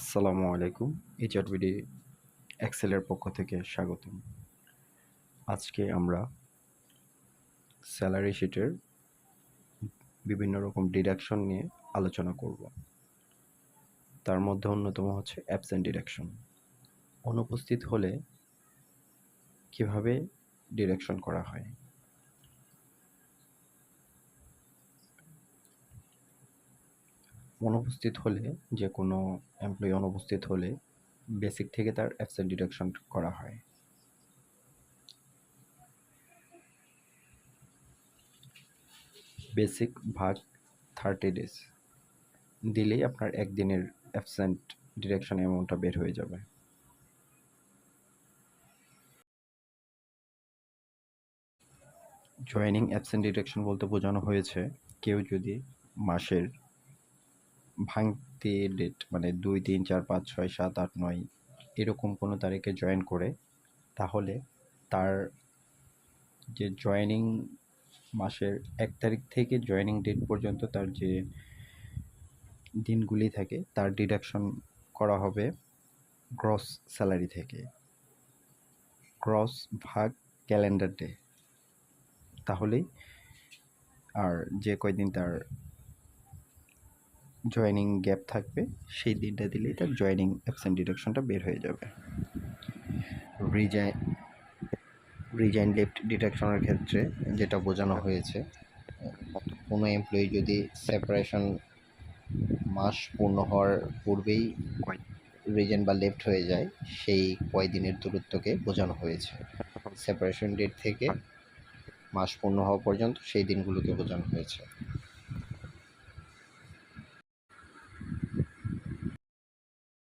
আসসালামু আলাইকুম এইচআরবিডি এক্সেলের পক্ষ থেকে স্বাগতম। আজকে আমরা স্যালারি শিটের বিভিন্ন রকম ডিডাকশন নিয়ে আলোচনা করব। তার মধ্যে অন্যতম হচ্ছে অ্যাবসেন্ট ডিডাকশন অনুপস্থিত হলে কীভাবে ডিডাকশন করা হয়? অনুপস্থিত হলে, যে কোনো এমপ্লয়ি অনুপস্থিত হলে বেসিক থেকে তার অ্যাবসেন্ট ডিডাকশন করা হয়। বেসিক ভাগ থার্টি ডেজ দিলেই আপনার একদিনের অ্যাবসেন্ট ডিডাকশন অ্যামাউন্টটা বের হয়ে যাবে। জয়েনিং অ্যাবসেন্ট ডিডাকশন বলতে বোঝানো হয়েছে, কেউ যদি মাসের ভাঙতি ডেট মানে দুই, তিন, চার, পাঁচ, ছয়, সাত, আট, নয়, এরকম কোনো তারিখে জয়েন করে, তাহলে তার যে জয়েনিং মাসের এক তারিখ থেকে জয়েনিং ডেট পর্যন্ত তার যে দিনগুলি থাকে, তার ডিডাকশন করা হবে গ্রস স্যালারি থেকে। গ্রস ভাগ ক্যালেন্ডার ডে তাহলেই আর যে কয়দিন তার জয়েনিং গ্যাপ থাকবে সেই দিনটা দিলেই তার জয়েনিং অ্যাবসেন্ট ডিডাকশনটা বের হয়ে যাবে। রিজাইন রিজাইন লেফট ডিডাকশনের ক্ষেত্রে যেটা বোঝানো হয়েছে কোনো এমপ্লয়ি যদি সেপারেশন মাস পূর্ণ হওয়ার পূর্বেই রিজেন বা লেফট হয়ে যায় সেই কয়দিনের দূরত্বকে বোঝানো হয়েছে। সেপারেশন ডেট থেকে মাস পূর্ণ হওয়া পর্যন্ত সেই দিনগুলোকে বোঝানো হয়েছে।